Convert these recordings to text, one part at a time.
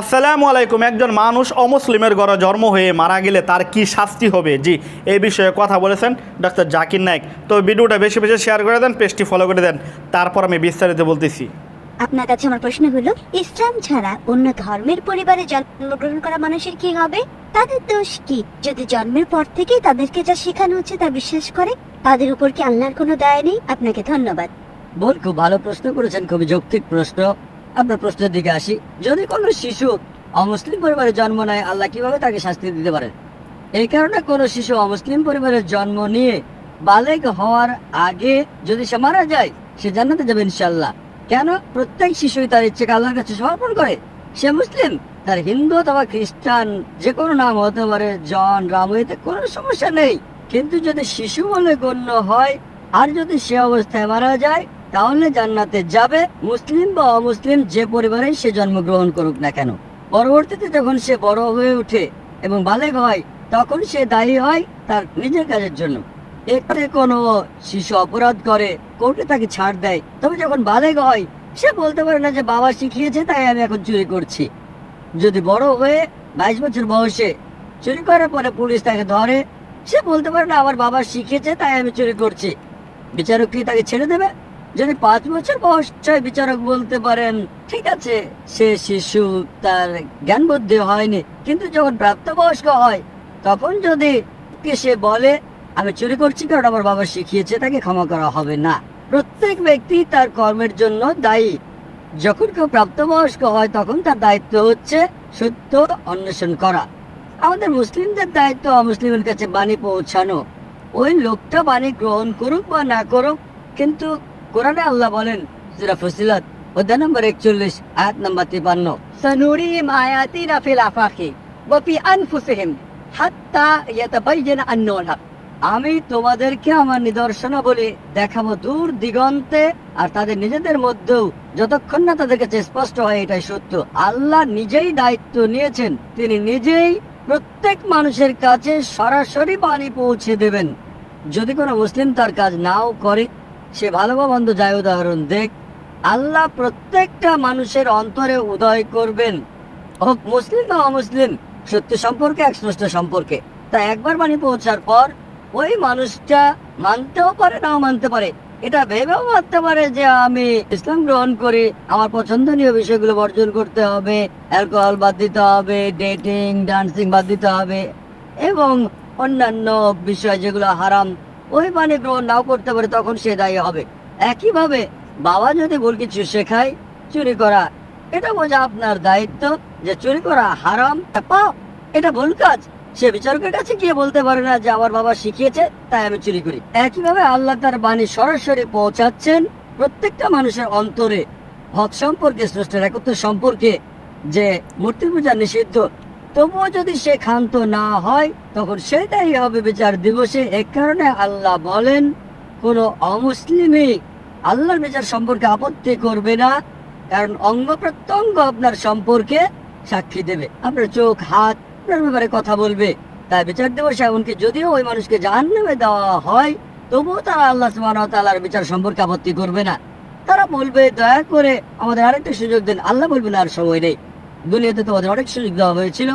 আসসালামু আলাইকুম একজন মানুষ অমুসলিমের ঘরে জন্ম হয়ে মারা গেলে তার কি শাস্তি হবে? জি এই বিষয়ে কথা বলেছেন ডক্টর জাকির নায়ক। তো ভিডিওটা বেশি বেশি শেয়ার করে দেন পেজটি ফলো করে দেন। তারপর আমি বিস্তারিত বলতেছি। আপনার কাছে আমার প্রশ্ন হলো ইসলাম ছাড়া অন্য ধর্মের পরিবারে জন্মগ্রহণ করা মানুষের কি হবে? তাদের দোষ কি? যদি জন্মের পর থেকেই তাদেরকে যা শেখানো হচ্ছে তা বিশ্বাস করে তাদের উপর কি আল্লাহর কোনো দায় নেই? আপনাকে ধন্যবাদ। বোন খুব ভালো প্রশ্ন করেছেন খুবই যৌক্তিক প্রশ্ন। আপনার প্রশ্নের দিকে আসি। যদি কোনো শিশু অমুসলিম পরিবারে জন্ম নেয়, আল্লাহ কীভাবে তাকে শাস্তি দিতে পারেন এই কারণে কোনো শিশু অমুসলিম পরিবারের জন্ম নিয়ে বালেক হওয়ার আগে যদি সে মারা যায়, সে জান্নাতে যাবে ইনশাল্লাহ কেন? প্রত্যেক শিশুই তার ইচ্ছেকে আল্লাহর কাছে সমর্পণ করে। সে মুসলিম, তার হিন্দু অথবা খ্রিস্টান, যে কোনো নাম হতে পারে, জন, রাম, এতে কোনো সমস্যা নেই। কিন্তু যদি শিশু বলে গণ্য হয়, আর যদি সে অবস্থায় মারা যায় তাহলে জান্নাতে যাবে, মুসলিম বা অমুসলিম যে পরিবারে সে জন্মগ্রহণ করুক না কেন। পরবর্তীতে যখন সে বড় হয়ে ওঠে এবং বালেগ হয়, তখন সে দায়ী হয় তার নিজের কাজের জন্য। এতে কোনো শিশু অপরাধ করে, কোর্টে তাকে ছাড় দেয়। তবে যখন বালেগ হয়, সে বলতে পারে না যে বাবা শিখিয়েছে, তাই আমি এখন চুরি করছি। যদি বড় হয়ে বাইশ বছর বয়সে চুরি করার পরে পুলিশ তাকে ধরে, সে বলতে পারে না, আমার বাবা শিখেছে তাই আমি চুরি করছি। বিচারক কি তাকে ছেড়ে দেবে। যদি পাঁচ বছর বয়স বিচারক বলতে পারেন, ঠিক আছে, সে শিশু তার জ্ঞান বুদ্ধি হয়নি, কিন্তু যখন প্রাপ্তবয়স্ক হয়, তখন যদি কে সে বলে, আমি চুরি করছি কারণ আমার বাবা শিখিয়েছে, তাকে ক্ষমা করা হবে না। প্রত্যেক ব্যক্তি তার কর্মের জন্য দায়ী। যখন কেউ প্রাপ্তবয়স্ক হয়, তখন তার দায়িত্ব হচ্ছে সত্য অন্বেষণ করা। আমাদের মুসলিমদের দায়িত্ব অমুসলিমের কাছে বাণী পৌঁছানো। ওই লোকটা বাণী গ্রহণ করুক বা না করুক, কিন্তু কোরআনে আল্লাহ বলেন সুরা ফসিলত অধ্যায় নম্বর একচল্লিশ আয়াত নম্বর তিপান্ন। সানুরিহিম আয়াতিনা ফিল আফাকি বপি আনফুসিহিম হাত্তা আমি তোমাদেরকে আমার নিদর্শন বলে দেখাবো দূর দিগন্তে আর তাদের নিজেদের মধ্যেও যতক্ষণ না তাদের কাছে স্পষ্ট হয় এটাই সত্য। আল্লাহ নিজেই দায়িত্ব নিয়েছেন তিনি নিজেই প্রত্যেক মানুষের কাছে সরাসরি বাণী পৌঁছে দেবেন। যদি কোনো মুসলিম তার কাজ নাও করে সে ভালো বা মন্দ যায় উদাহরণ দেখ। আল্লাহ প্রত্যেকটা মানুষের অন্তরে উদয় করবেন। হোক মুসলিম বা অমুসলিম, সত্য সম্পর্কে এক স্রষ্টা সম্পর্কে। তা একবার বাণী পৌঁছার পর ওই মানুষটা মানতেও পারে, নাও মানতে পারে। এটা ভেবেও মানতে পারে যে আমি ইসলাম গ্রহণ করি, আমার পছন্দনীয় বিষয়গুলো বর্জন করতে হবে, অ্যালকোহল বাদ দিতে হবে, ডেটিং, ডান্সিং বাদ দিতে হবে, এবং অন্যান্য বিষয় যেগুলো হারাম ওই বাণী গ্রহণ নাও করতে পারে, তখন সে দায়ী হবে। একইভাবে বাবা যদি ভুল কিছু শেখায়, চুরি করা, এটা বোঝা আপনার দায়িত্ব যে চুরি করা হারাম এটা ভুল কাজ। সে বিচারকের কাছে গিয়ে বলতে পারে না যে আমার বাবা শিখিয়েছে, তাই আমি চুরি করি। একইভাবে আল্লাহ তার বাণী সরাসরি পৌঁছাচ্ছেন প্রত্যেকটা মানুষের অন্তরে। হক সম্পর্কে, স্রষ্টার একত্র সম্পর্কে যে মূর্তি পূজা নিষিদ্ধ তবুও যদি সে ক্ষান্ত না হয়, তখন সেটাই হবে বিচার দিবসে। এ কারণে আল্লাহ বলেন, কোন অমুসলিমই আল্লাহর বিচার সম্পর্কে আপত্তি করবে না, কারণ অঙ্গ প্রত্যঙ্গ আপনার সম্পর্কে সাক্ষী দেবে। আপনার চোখ, হাত, আপনার ব্যাপারে কথা বলবে। তাই বিচার দিবসে এমনকি যদিও ওই মানুষকে জাহান নামে দেওয়া হয়, তবুও তারা আল্লাহ ওয়া বিচার সম্পর্কে আপত্তি করবে না। তারা বলবে, দয়া করে আমাদের আরেকটা সুযোগ দেন। আল্লাহ বলবেন, আর সময় নেই। দুনিয়াতে তোমাদের অনেক সুযোগ দেওয়া হয়েছিল।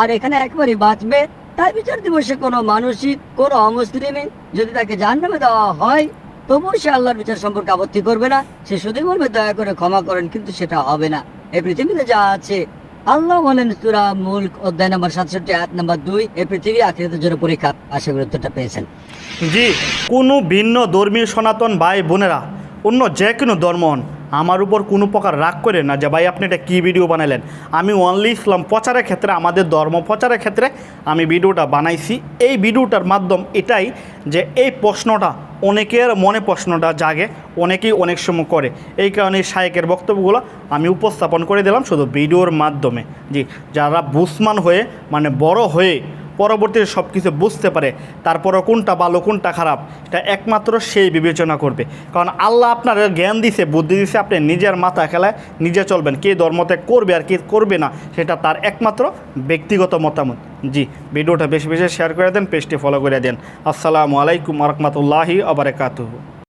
আর এখানে একবারই বাঁচবে। তাই বিচার দিবসে কোনো মানসিক কোনো অমুসলিমে যদি তাকে জাহান্নামে দেওয়া হয়, তবুও সে আল্লাহর বিচার সম্পর্কে আপত্তি করবে না। সে শুধুই বলবে, দয়া করে ক্ষমা করেন, কিন্তু সেটা হবে না। এই পৃথিবীতে যা আছে, আল্লাহ বলেন সুরা মুল্ক অধ্যায় নম্বর সাতষট্টি আট নম্বর দুই, এই পৃথিবী আখিরাতের জন্য পরীক্ষা। আশা করি উত্তরটা পেয়েছেন। জি, কোনো ভিন্ন ধর্মীয় সনাতন ভাই বোনেরা অন্য যে কোনো ধর্ম আমার উপর কোনো প্রকার রাগ করে না যে ভাই আপনি এটা কী ভিডিও বানালেন। আমি অনলি ইসলাম প্রচারের ক্ষেত্রে, আমাদের ধর্ম প্রচারের ক্ষেত্রে আমি ভিডিওটা বানাইছি। এই ভিডিওটার মাধ্যম এটাই যে এই প্রশ্নটা অনেকের মনে প্রশ্নটা জাগে, অনেকেই অনেক সময় করে। এই কারণে শায়েকের বক্তব্যগুলো আমি উপস্থাপন করে দিলাম শুধু ভিডিওর মাধ্যমে। জি, যারা বুসমান হয়ে মানে বড় হয়ে পরবর্তীতে সব কিছু বুঝতে পারে, তারপরও কোনটা ভালো, কোনটা খারাপ, এটা একমাত্র সেই বিবেচনা করবে। কারণ আল্লাহ আপনার জ্ঞান দিছে, বুদ্ধি দিছে, আপনি নিজের মাথা খেলায় নিজে চলবেন। কে ধর্মতে করবে আর কে করবে না, সেটা তার একমাত্র ব্যক্তিগত মতামত। জি, ভিডিওটা বেশি বেশি শেয়ার করে দেন, পেজটি ফলো করে দেন। আসসালামু আলাইকুম রহমতুল্লাহি আবরকাতুহ